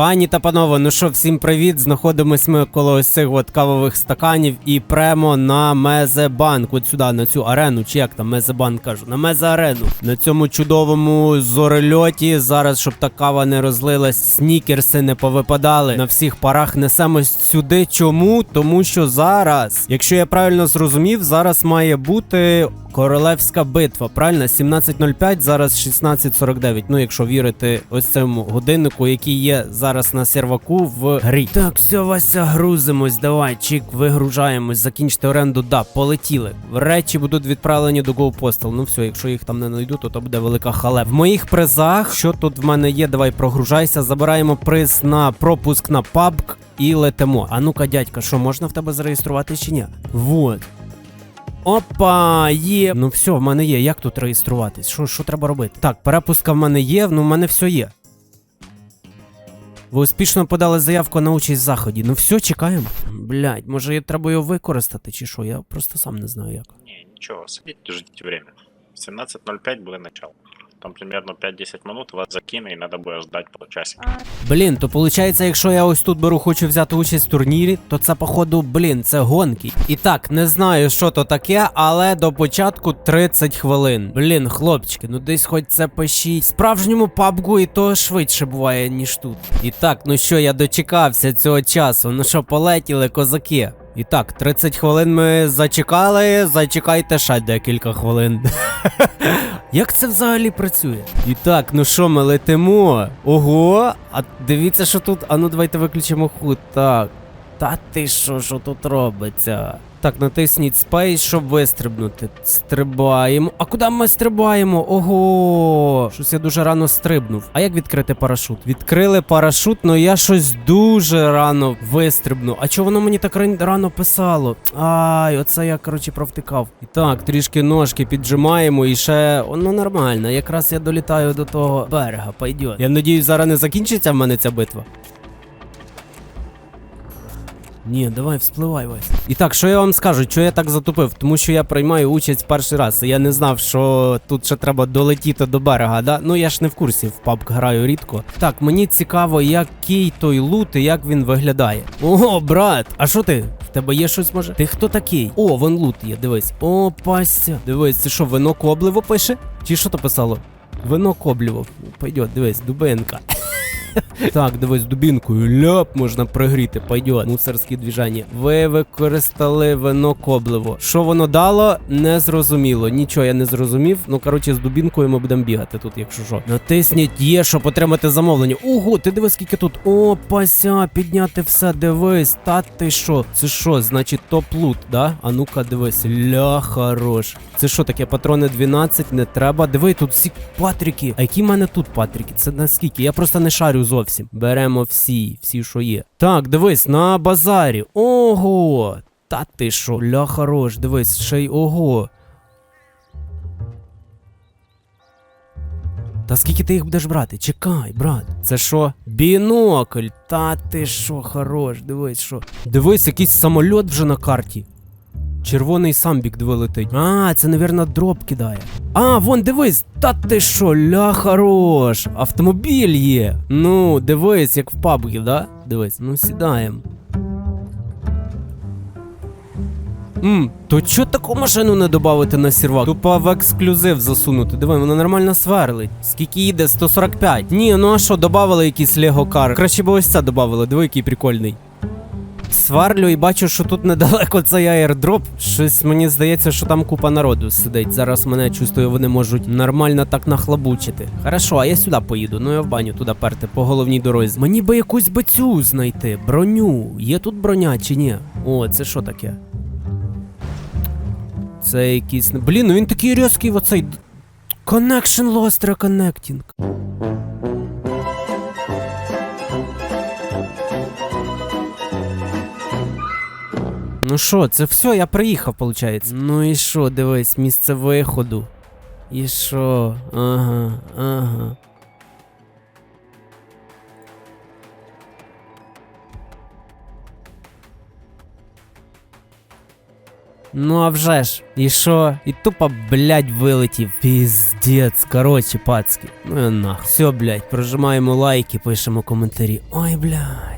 Пані та панове, ну що, всім привіт. Знаходимось ми коло ось цих от кавових стаканів і прямо на Мезебанк. От сюди, на цю арену, чи як там Мезебанк кажу, на Мезеарену. На цьому чудовому зорельоті. Зараз, щоб та кава не розлилась, снікерси не повипадали. На всіх парах несемось сюди. Чому? Тому що зараз, якщо я правильно зрозумів, зараз має бути королевська битва. Правильно? 17.05, зараз 16.49. Ну, якщо вірити ось цьому годиннику, який є зараз на серваку в грі. Так, все, Вася, грузимось. Давай, чик, вигружаємось, закінчити оренду. Да, полетіли. Речі будуть відправлені до GoPostal. Ну все, якщо їх там не знайду, то то буде велика халеп. В моїх призах, що тут в мене є, давай прогружайся. Забираємо приз на пропуск на PUBG і летимо. А ну-ка, дядька, що можна в тебе зареєструвати чи ні? Вот. Опа, є. Ну все, в мене є. Як тут реєструватись? Що, що треба робити? Так, перепуска в мене є, ну в мене все є. Ви успішно подали заявку на участь в заході. Ну все, чекаємо. Блять, може я треба його використати, чи що? Я просто сам не знаю як. Ні, нічого, сидіть, ждіть время. 17.05 буде начало. Там примерно 5-10 минут вас закине и надо будет ждать полчасика. Блін, то виходить, якщо я ось тут беру, хочу взяти участь в турнірі, то це, походу, блін, це гонки. І так, не знаю, що то таке, але до початку 30 хвилин. Блін, хлопчики, ну десь хоч це пишіть. Справжньому пабгу і то швидше буває, ніж тут. І так, ну що, я дочекався цього часу. Ну що, полетіли, козаки. І так, 30 хвилин ми зачекали, зачекайте ще декілька хвилин. Як це взагалі працює? І так, ну що, ми летимо? Ого! А дивіться, що тут. А ну давайте виключимо худ. Так. Та ти що, що тут робиться? Так, натисніть Space, щоб вистрибнути. Стрибаємо. А куди ми стрибаємо? Ого! Щось я дуже рано стрибнув. А як відкрити парашут? Відкрили парашут, но я щось дуже рано вистрибнув. А чого воно мені так ран- рано писало? Ай, оце я, коротше, провтикав. І так, трішки ножки піджимаємо і ще. Ну нормально. Якраз я долітаю до того берега. Пойдет. Я надіюсь, зараз не закінчиться в мене ця битва. Ні, давай вспливай Вась. І так, що я вам скажу, що я так затупив? Тому що я приймаю участь перший раз. Я не знав, що тут ще треба долетіти до берега, да? Ну я ж не в курсі, в PUBG граю рідко. Так, мені цікаво, який той лут і як він виглядає. Ого, брат, а що ти? В тебе є щось може? Ти хто такий? О, вон лут є, дивись. О, пастя. Дивись, це що, вино кобливо пише? Чи що то писало? Вино кобліво. Пойдет, дивись, дубинка. Так, дивись, дубінкою ляп можна пригріти, пойдет. Мусорські двіжання. Ви використали вино кобливо. Що воно дало, не зрозуміло. Нічого я не зрозумів. Ну, коротше, з дубінкою ми будемо бігати тут, якщо що. Натисніть є, щоб отримати замовлення. Ого, ти дивись, скільки тут. О, пася, підняти все, дивись. Та ти що? Це що, значить топ-лут, да? А ну-ка, дивись. Ля, хорош. Це що таке? Патрони 12, не треба. Диви, тут всі патрики. А які в мене тут патрики? Це наскільки? Я просто не шарю зовсім. Беремо всі, всі, що є. Так, дивись, на базарі. Ого! Та ти що, ля хорош, дивись, ще й ого. Та скільки ти їх будеш брати? Чекай, брат. Це що? Бінокль. Та ти що, хорош, дивись, що. Дивись, якийсь самольот вже на карті. Червоний самбік диви летить. А, це, навірно, дроп кидає. А, вон дивись, та ти що, ля хорош. Автомобіль є. Ну, дивись, як в пабгі, да? Дивись, ну сідаємо. Мм, то чо таку машину не додати на сервак? Тупо в ексклюзив засунути. Диви, вона нормально сверлить. Скільки їде? 145. Ні, ну а що, додавали якийсь Лего кар? Краще б ось це додавали, диви, який прикольний. Сварлю і бачу, що тут недалеко цей аірдроп. Щось мені здається, що там купа народу сидить. Зараз мене чувствую, вони можуть нормально так нахлабучити. Хорошо, а я сюди поїду. Ну я в баню туди перти по головній дорозі. Мені би якусь бицю знайти, броню. Є тут броня чи ні? О, це що таке? Це якийсь. Блін, ну він такий різкий оцей. Connection lost reconnecting. Ну що, це все, я приїхав, виходить. Ну і що, дивись, місце виходу. І що? Ага, ага. Ну а вже ж, і що? І тупо, блядь, вилетів. Піздець, коротше, пацки. Ну і нах. Все, блядь, прожимаємо лайки, пишемо коментарі. Ой, блядь.